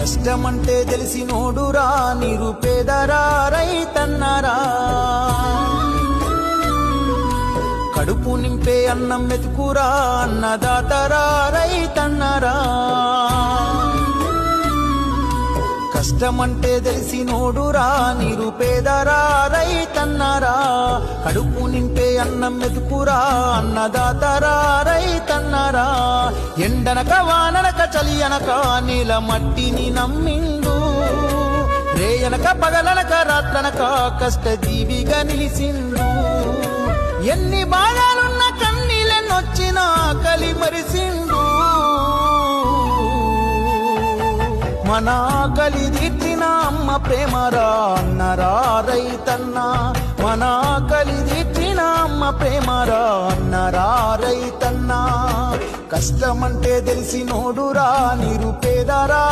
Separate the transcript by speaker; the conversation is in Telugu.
Speaker 1: కష్టమంటే తెలిసి నోడురా నిరుపేదరా రైతన్నరా. కడుపు నింపే అన్నం మెతుకురా అన్నదాతరా రైతన్నరా. కష్టమంటే తెలిసి నోడురా నిరుపేదరా రైతన్నరా. కడుపు నింపే అన్నం మెతుకురా అన్నదాతరా ఎండనక వాననక చలి అనక నీల మట్టిని నమ్మిండు. రేయనక పగలనక రాత్రనక కష్ట జీవిగా నిలిసిండు ఎన్ని బాధలున్న కన్నీళ్ళనొచ్చినా కలి మరిసిండు. మన కలి తీర్చిన అమ్మ ప్రేమరా అన్నరా రైతన్నా. ప్రేమరా అన్నరా తన్నా కష్టమంటే తెలిసి నోడురా నిరుపేదరా